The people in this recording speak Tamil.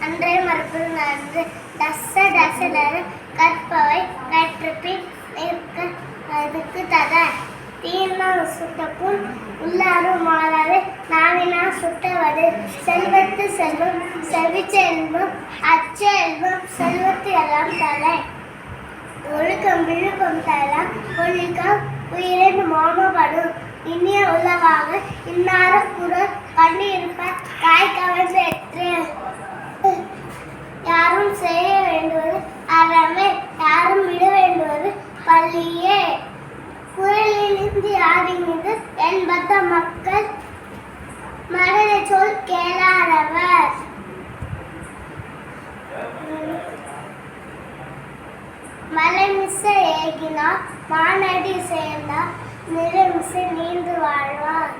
கற்றபில் நடந்து தச டசலர கற்பவை கற்றபின் நிற்க அதுக்கு தத. தீனால் சுட்ட புண் உள்ளாரும் மாறாது நாவினால் சுட்டவது. செல்வத்து செல்வம் செல்வம் அச்ச செல்வம் செல்வத்து எல்லாம் தலை. ஒழுக்கம் விழுப்பம் தரலாம் ஒழுக்கம் உயிரின் மோமப்படும் இனிய உள்ளவாக இன்னார குரல் பண்ணி இருப்ப காய் கவர்ந்து எற்று பள்ளியே. குரலிலிருந்து ஆடினது என்பத மக்கள் மனதை சொல் கேளாதவர். மலை மிச ஏகினா மானடி சேர்ந்தார் நிலை மிச நீந்து வாழ்வார்.